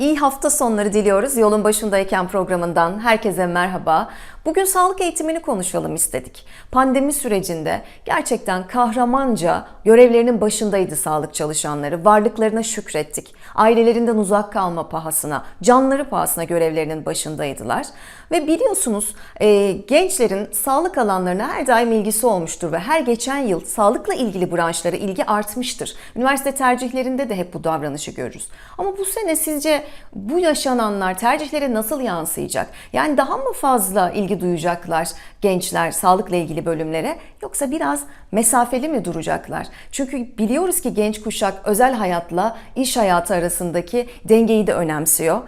İyi hafta sonları diliyoruz. Yolun başındayken programından herkese merhaba. Bugün sağlık eğitimini konuşalım istedik. Pandemi sürecinde gerçekten kahramanca görevlerinin başındaydı sağlık çalışanları. Varlıklarına şükrettik. Ailelerinden uzak kalma pahasına, canları pahasına görevlerinin başındaydılar. Ve biliyorsunuz e, gençlerin sağlık alanlarına her daim ilgisi olmuştur ve her geçen yıl sağlıkla ilgili branşlara ilgi artmıştır. Üniversite tercihlerinde de hep bu davranışı görürüz. Ama bu sene sizce bu yaşananlar tercihlere nasıl yansıyacak? Yani daha mı fazla ilgi duyacaklar gençler sağlıkla ilgili bölümlere yoksa biraz mesafeli mi duracaklar? Çünkü biliyoruz ki genç kuşak özel hayatla iş hayatı arasındaki dengeyi de önemsiyor.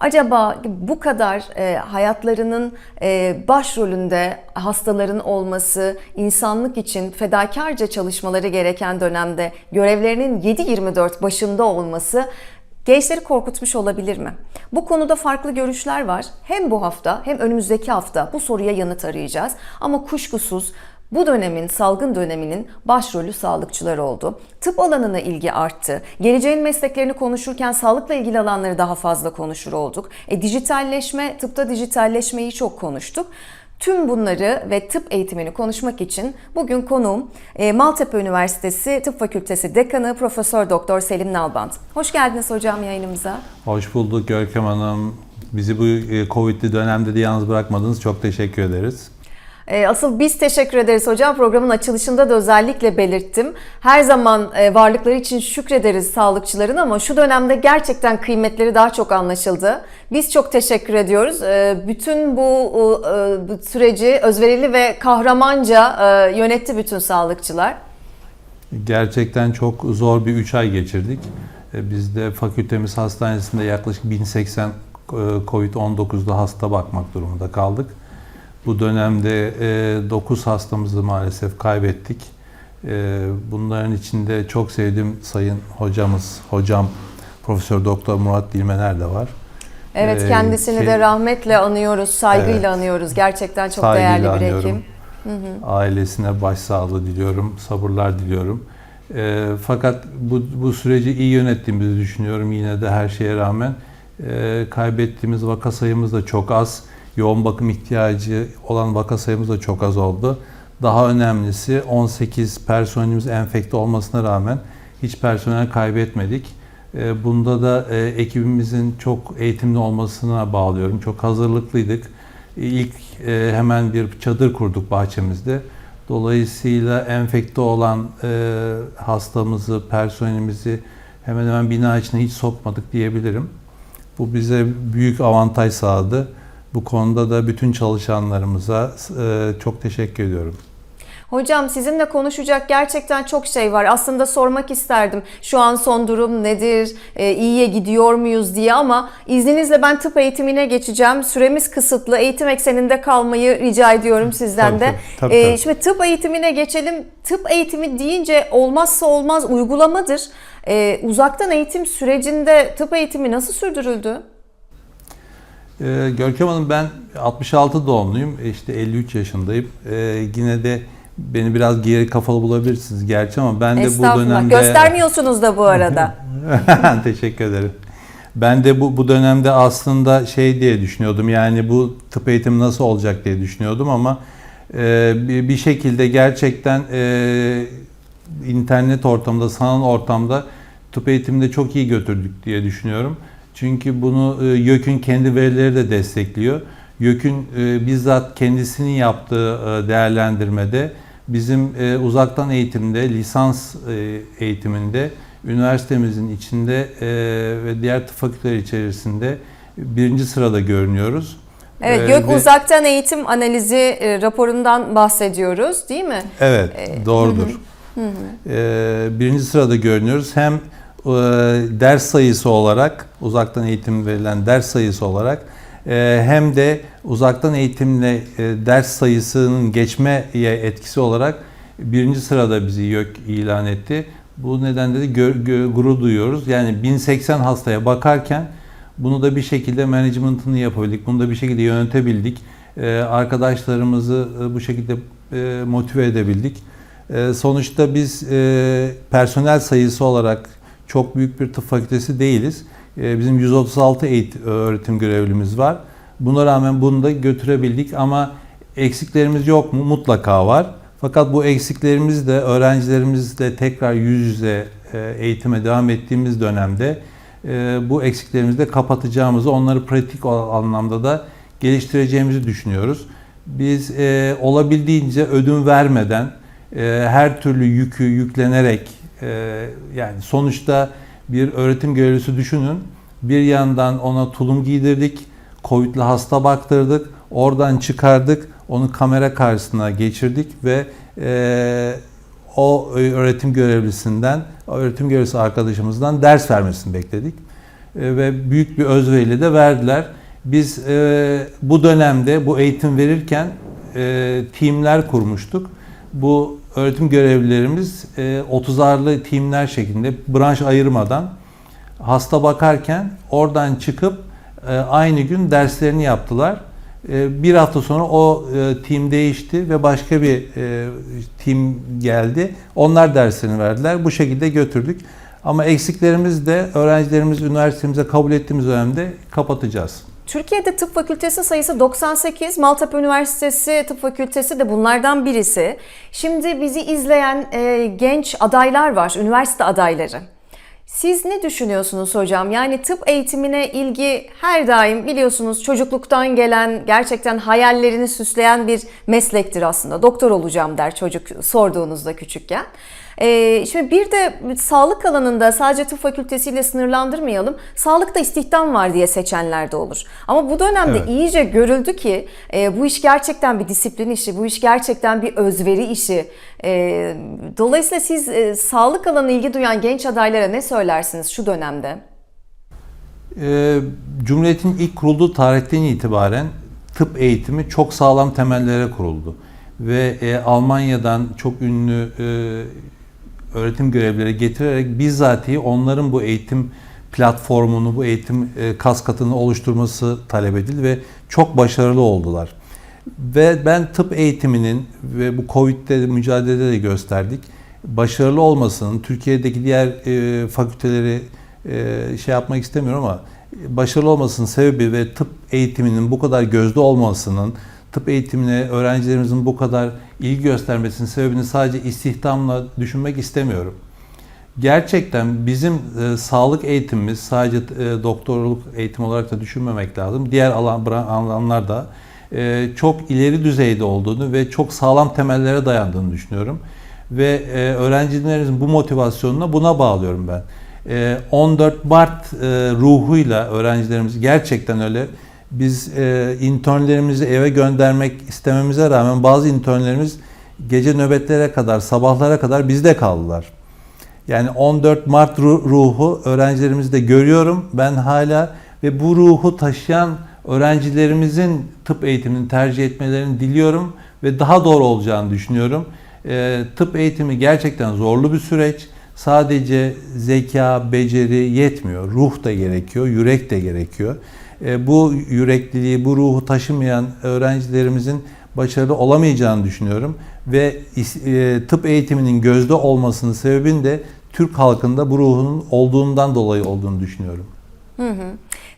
Acaba bu kadar e, hayatlarının e, başrolünde hastaların olması, insanlık için fedakarca çalışmaları gereken dönemde görevlerinin 7-24 başında olması gençleri korkutmuş olabilir mi? Bu konuda farklı görüşler var. Hem bu hafta hem önümüzdeki hafta bu soruya yanıt arayacağız. Ama kuşkusuz bu dönemin, salgın döneminin başrolü sağlıkçılar oldu. Tıp alanına ilgi arttı. Geleceğin mesleklerini konuşurken sağlıkla ilgili alanları daha fazla konuşur olduk. E, dijitalleşme, tıpta dijitalleşmeyi çok konuştuk. Tüm bunları ve tıp eğitimini konuşmak için bugün konuğum e, Maltepe Üniversitesi Tıp Fakültesi Dekanı Profesör Doktor Selim Nalbant. Hoş geldiniz hocam yayınımıza. Hoş bulduk Görkem Hanım. Bizi bu e, Covid'li dönemde de yalnız bırakmadınız. Çok teşekkür ederiz. E, Asıl biz teşekkür ederiz hocam. Programın açılışında da özellikle belirttim. Her zaman e, varlıkları için şükrederiz sağlıkçıların ama şu dönemde gerçekten kıymetleri daha çok anlaşıldı. Biz çok teşekkür ediyoruz. E, Bütün bu, süreci özverili ve kahramanca yönetti bütün sağlıkçılar. Gerçekten çok zor bir 3 ay geçirdik. Biz de fakültemiz hastanesinde yaklaşık 1080 e, Covid-19'da hasta bakmak durumunda kaldık. Bu dönemde 9 hastamızı maalesef kaybettik. E, Bunların içinde çok sevdiğim sayın hocamız, hocam Profesör Doktor Murat Dilmener de var. Evet Ee, kendisini ki- de rahmetle anıyoruz, saygıyla Evet. anıyoruz. Gerçekten çok değerli bir anıyorum. hekim. Ailesine başsağlığı diliyorum, sabırlar diliyorum. E, fakat bu, bu süreci iyi yönettiğimizi düşünüyorum yine de her şeye rağmen. E, kaybettiğimiz vaka sayımız da çok az. Yoğun bakım ihtiyacı olan vaka sayımız da çok az oldu. Daha önemlisi 18 personelimiz enfekte olmasına rağmen hiç personel kaybetmedik. E, Bunda da e, ekibimizin çok eğitimli olmasına bağlıyorum. Çok hazırlıklıydık. İlk e, hemen bir çadır kurduk bahçemizde. Dolayısıyla enfekte olan hastamızı, personelimizi hemen hemen bina içine hiç sokmadık diyebilirim. Bu bize büyük avantaj sağladı. Bu konuda da bütün çalışanlarımıza e, çok teşekkür ediyorum. Hocam sizinle konuşacak gerçekten çok şey var. Aslında sormak isterdim. Şu an son durum nedir? E, iyiye gidiyor muyuz diye ama izninizle ben tıp eğitimine geçeceğim. Süremiz kısıtlı. Eğitim ekseninde kalmayı rica ediyorum sizden Tabii, de. tabii, tabii, E. Şimdi tıp eğitimine geçelim. Tıp eğitimi deyince olmazsa olmaz uygulamadır. E, uzaktan eğitim sürecinde tıp eğitimi nasıl sürdürüldü? Ee, Görkem Hanım ben 66 doğumluyum. E, İşte 53 yaşındayım. Ee, yine de beni biraz geri kafalı bulabilirsiniz gerçi ama ben de bu dönemde... Göstermiyorsunuz da bu arada. Teşekkür ederim. Ben de bu, bu dönemde aslında şey diye düşünüyordum yani bu tıp eğitimi nasıl olacak diye düşünüyordum ama e, bir, şekilde gerçekten e, internet ortamda, sanal ortamda tıp eğitiminde çok iyi götürdük diye düşünüyorum. Çünkü bunu e, YÖK'ün kendi verileri de destekliyor. YÖK'ün e, bizzat kendisinin yaptığı e, değerlendirmede bizim e, uzaktan eğitimde, lisans e, eğitiminde üniversitemizin içinde e, ve diğer tıp fakülteleri içerisinde birinci sırada görünüyoruz. Evet, Ee, Gök ve- Uzaktan Eğitim Analizi e, raporundan bahsediyoruz değil mi? Evet, Ee, doğrudur. Ee, birinci sırada görünüyoruz. Hem e, ders sayısı olarak, uzaktan eğitim verilen ders sayısı olarak e, hem de uzaktan eğitimle e, ders sayısının geçmeye etkisi olarak birinci sırada bizi YÖK ilan etti. Bu nedenle de gö- gö- gurur duyuyoruz. Yani 1080 hastaya bakarken bunu da bir şekilde management'ını yapabildik. Bunu da bir şekilde yönetebildik. Ee, arkadaşlarımızı e, bu şekilde e, motive edebildik. E, sonuçta biz e, personel sayısı olarak çok büyük bir tıp fakültesi değiliz. E, bizim 136 eğitim, öğretim görevlimiz var. Buna rağmen bunu da götürebildik ama eksiklerimiz yok mu? Mutlaka var. Fakat bu eksiklerimiz de öğrencilerimizle tekrar yüz yüze e, eğitime devam ettiğimiz dönemde e, bu eksiklerimizi de kapatacağımızı, onları pratik anlamda da geliştireceğimizi düşünüyoruz. Biz e, olabildiğince ödün vermeden, her türlü yükü yüklenerek, e, yani sonuçta bir öğretim görevlisi düşünün, bir yandan ona tulum giydirdik, Covid'li hasta baktırdık, oradan çıkardık, onu kamera karşısına geçirdik ve e, o öğretim görevlisinden, öğretim görevlisi arkadaşımızdan ders vermesini bekledik. E, ve büyük bir özveriyle de verdiler. Biz e, bu dönemde bu eğitim verirken e, timler kurmuştuk. Bu öğretim görevlilerimiz e, 30'arlı timler şeklinde branş ayırmadan hasta bakarken oradan çıkıp e, aynı gün derslerini yaptılar. E, bir hafta sonra o e, tim değişti ve başka bir e, tim geldi. Onlar derslerini verdiler. Bu şekilde götürdük. Ama eksiklerimiz de öğrencilerimiz üniversitemize kabul ettiğimiz dönemde kapatacağız. Türkiye'de tıp fakültesi sayısı 98, Maltepe Üniversitesi Tıp Fakültesi de bunlardan birisi. Şimdi bizi izleyen e, genç adaylar var, üniversite adayları. Siz ne düşünüyorsunuz hocam? Yani tıp eğitimine ilgi her daim biliyorsunuz çocukluktan gelen gerçekten hayallerini süsleyen bir meslektir aslında. Doktor olacağım der çocuk sorduğunuzda küçükken. Ee, şimdi bir de sağlık alanında sadece tıp fakültesiyle sınırlandırmayalım. Sağlıkta istihdam var diye seçenler de olur. Ama bu dönemde Evet. iyice görüldü ki e, bu iş gerçekten bir disiplin işi, bu iş gerçekten bir özveri işi. E, dolayısıyla siz e, sağlık alanına ilgi duyan genç adaylara ne söylersiniz şu dönemde? Ee, Cumhuriyet'in ilk kurulduğu tarihten itibaren tıp eğitimi çok sağlam temellere kuruldu. Ve e, Almanya'dan çok ünlü e, öğretim görevlileri getirerek bizzatihi onların bu eğitim platformunu, bu eğitim e, kaskatını oluşturması talep edildi ve çok başarılı oldular. Ve ben tıp eğitiminin ve bu Covid'de mücadelede de gösterdik. Başarılı olmasının Türkiye'deki diğer e, fakülteleri e, şey yapmak istemiyorum ama başarılı olmasının sebebi ve tıp eğitiminin bu kadar gözde olmasının, tıp eğitimine öğrencilerimizin bu kadar ilgi göstermesinin sebebini sadece istihdamla düşünmek istemiyorum. Gerçekten bizim e, sağlık eğitimimiz sadece e, doktorluk eğitimi olarak da düşünmemek lazım. Diğer alan alanlarda e, çok ileri düzeyde olduğunu ve çok sağlam temellere dayandığını düşünüyorum. Ve e, öğrencilerimizin bu motivasyonuna buna bağlıyorum ben. E, 14 Mart e, ruhuyla öğrencilerimiz gerçekten öyle. Biz e, internlerimizi eve göndermek istememize rağmen bazı internlerimiz gece nöbetlere kadar, sabahlara kadar bizde kaldılar. Yani 14 Mart ru- ruhu öğrencilerimizde görüyorum. Ben hala ve bu ruhu taşıyan öğrencilerimizin tıp eğitimini tercih etmelerini diliyorum ve daha doğru olacağını düşünüyorum. Ee, tıp eğitimi gerçekten zorlu bir süreç. Sadece zeka, beceri yetmiyor. Ruh da gerekiyor, yürek de gerekiyor. Ee, bu yürekliliği, bu ruhu taşımayan öğrencilerimizin başarılı olamayacağını düşünüyorum ve e, tıp eğitiminin gözde olmasının sebebinin de Türk halkında bu ruhun olduğundan dolayı olduğunu düşünüyorum.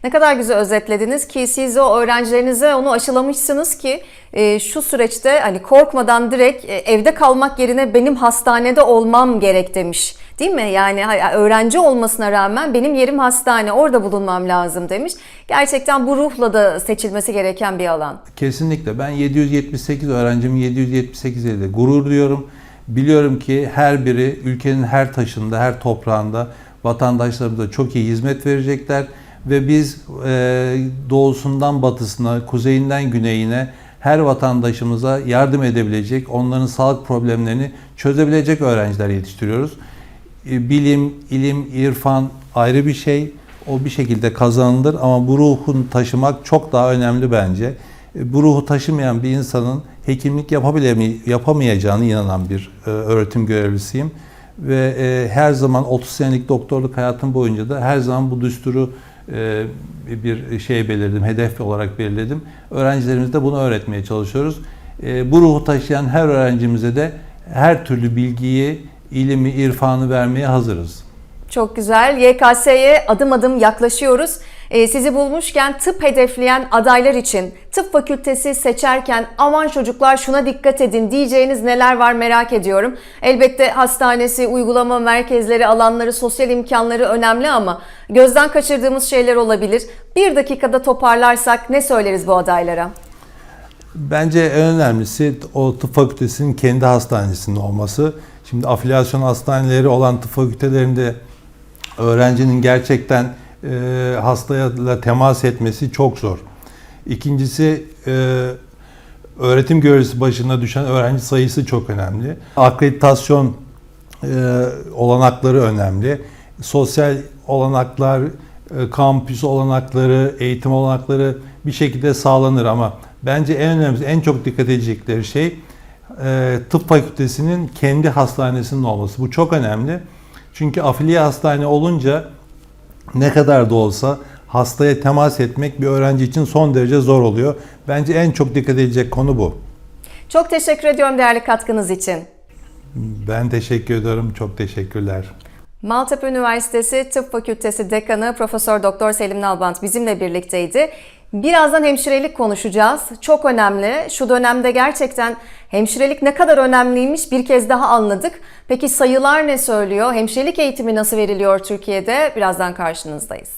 Ne kadar güzel özetlediniz ki siz o öğrencilerinize onu aşılamışsınız ki e, şu süreçte hani korkmadan direkt e, evde kalmak yerine benim hastanede olmam gerek demiş. Değil mi? Yani öğrenci olmasına rağmen benim yerim hastane, orada bulunmam lazım demiş. Gerçekten bu ruhla da seçilmesi gereken bir alan. Kesinlikle ben 778 öğrencim 778 ile de gurur duyuyorum. Biliyorum ki her biri ülkenin her taşında, her toprağında vatandaşlarımıza çok iyi hizmet verecekler ve biz e, doğusundan batısına, kuzeyinden güneyine her vatandaşımıza yardım edebilecek, onların sağlık problemlerini çözebilecek öğrenciler yetiştiriyoruz. E, Bilim, ilim, irfan ayrı bir şey. O bir şekilde kazanılır ama bu ruhun taşımak çok daha önemli bence. E, Bu ruhu taşımayan bir insanın hekimlik yapamayacağını inanan bir e, öğretim görevlisiyim. Ve e, her zaman 30 senelik doktorluk hayatım boyunca da her zaman bu düsturu e, bir şey belirledim, hedef olarak belirledim. Öğrencilerimize de bunu öğretmeye çalışıyoruz. E, Bu ruhu taşıyan her öğrencimize de her türlü bilgiyi, ilimi, irfanı vermeye hazırız. Çok güzel. YKS'ye adım adım yaklaşıyoruz. Ee, sizi bulmuşken tıp hedefleyen adaylar için tıp fakültesi seçerken aman çocuklar şuna dikkat edin diyeceğiniz neler var merak ediyorum. Elbette hastanesi, uygulama merkezleri, alanları, sosyal imkanları önemli ama gözden kaçırdığımız şeyler olabilir. Bir dakikada toparlarsak ne söyleriz bu adaylara? Bence en önemlisi o tıp fakültesinin kendi hastanesinin olması. Şimdi afiliasyon hastaneleri olan tıp fakültelerinde öğrencinin gerçekten e, hastayla temas etmesi çok zor. İkincisi e, öğretim görevlisi başına düşen öğrenci sayısı çok önemli. Akreditasyon e, olanakları önemli. Sosyal olanaklar, e, kampüs olanakları, eğitim olanakları bir şekilde sağlanır ama bence en önemlisi, en çok dikkat edecekleri şey e, tıp fakültesinin kendi hastanesinin olması. Bu çok önemli. Çünkü afiliye hastane olunca ne kadar da olsa hastaya temas etmek bir öğrenci için son derece zor oluyor. Bence en çok dikkat edilecek konu bu. Çok teşekkür ediyorum değerli katkınız için. Ben teşekkür ederim. Çok teşekkürler. Maltepe Üniversitesi Tıp Fakültesi Dekanı Profesör Doktor Selim Nalbant bizimle birlikteydi. Birazdan hemşirelik konuşacağız. Çok önemli. Şu dönemde gerçekten hemşirelik ne kadar önemliymiş bir kez daha anladık. Peki sayılar ne söylüyor? Hemşirelik eğitimi nasıl veriliyor Türkiye'de? Birazdan karşınızdayız.